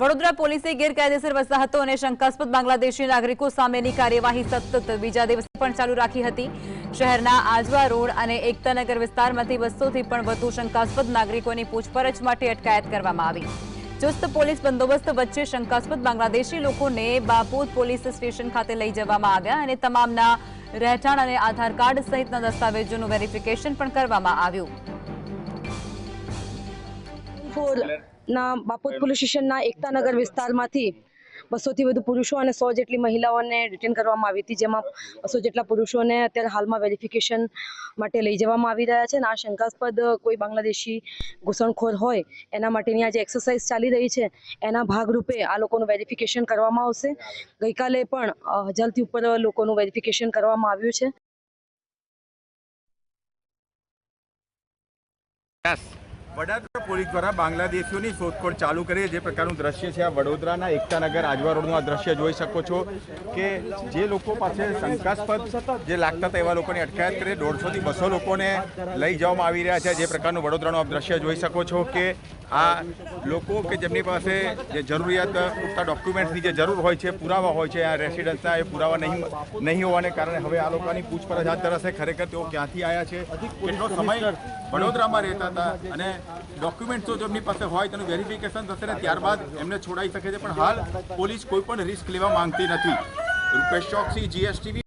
વડોદરા પોલીસે ગેરકાયદેસર વસાહતો અને શંકાસ્પદ બાંગ્લાદેશી નાગરિકો સામેની કાર્યવાહી સતત બીજા દિવસે પણ ચાલુ રાખી હતી. શહેરના આજવા રોડ અને એકતાનગર વિસ્તારમાંથી બસોથી પણ વધુ શંકાસ્પદ નાગરિકોની પૂછપરછ માટે અટકાયત કરવામાં આવી. ચુસ્ત પોલીસ બંદોબસ્ત વચ્ચે શંકાસ્પદ બાંગ્લાદેશી લોકોને બાપોદ પોલીસ સ્ટેશન ખાતે લઈ જવામાં આવ્યા અને તમામના રહેઠાણ અને આધાર કાર્ડ સહિતના દસ્તાવેજોનું વેરિફિકેશન પણ કરવામાં આવ્યું. ના બાપોદ પોલીસ સ્ટેશનના એકતાનગર વિસ્તારમાંથી બસોથી વધુ પુરુષો અને સો જેટલી મહિલાઓને ડિટેન કરવામાં આવી હતી જેમાં બસો જેટલા પુરુષોને અત્યારે હાલમાં વેરિફિકેશન માટે લઈ જવામાં આવી રહ્યા છે. અને આ શંકાસ્પદ કોઈ બાંગ્લાદેશી ઘૂસણખોર હોય એના માટેની આ જે એક્સરસાઇઝ ચાલી રહી છે. એના ભાગરૂપે આ લોકોનું વેરિફિકેશન કરવામાં આવશે. ગઈકાલે પણ હજારથી ઉપર લોકોનું વેરિફિકેશન કરવામાં આવ્યું છે. વડાદરા પોલીસ દ્વારા બાંગ્લાદેશીઓની શોધખોળ ચાલુ કરી. જે પ્રકારનું દ્રશ્ય છે, આ વડોદરાના એકતાનગર આજવા રોડનું આ દ્રશ્ય જોઈ શકો છો કે જે લોકો પાસે શંકાસ્પદ જે લાગતા હતા એવા લોકોની અટકાયત કરી દોઢસોથી બસો લોકોને લઈ જવામાં આવી રહ્યા છે. જે પ્રકારનું વડોદરાનું આપ દ્રશ્ય જોઈ શકો છો કે આ લોકો કે જેમની પાસે જે જરૂરિયાત પૂરતા ડોક્યુમેન્ટ્સની જે જરૂર હોય છે, પુરાવા હોય છે, આ રેસિડન્સના એ પુરાવા નહીં નહીં હોવાને કારણે હવે આ લોકોની પૂછપરછ હાથ ધરાશે. ખરેખર તેઓ ક્યાંથી આવ્યા છે? કેટલો સમય વડોદરામાં રહેતા હતા અને ડોક્યુમેન્ટ જો એમની પાસે હોય તેનું વેરિફિકેશન થશે ને ત્યારબાદ એમને છોડાઈ શકે છે. પણ હાલ પોલીસ કોઈ પણ રિસ્ક લેવા માંગતી નથી. રૂપેશ ચોકસી જીએસટીવી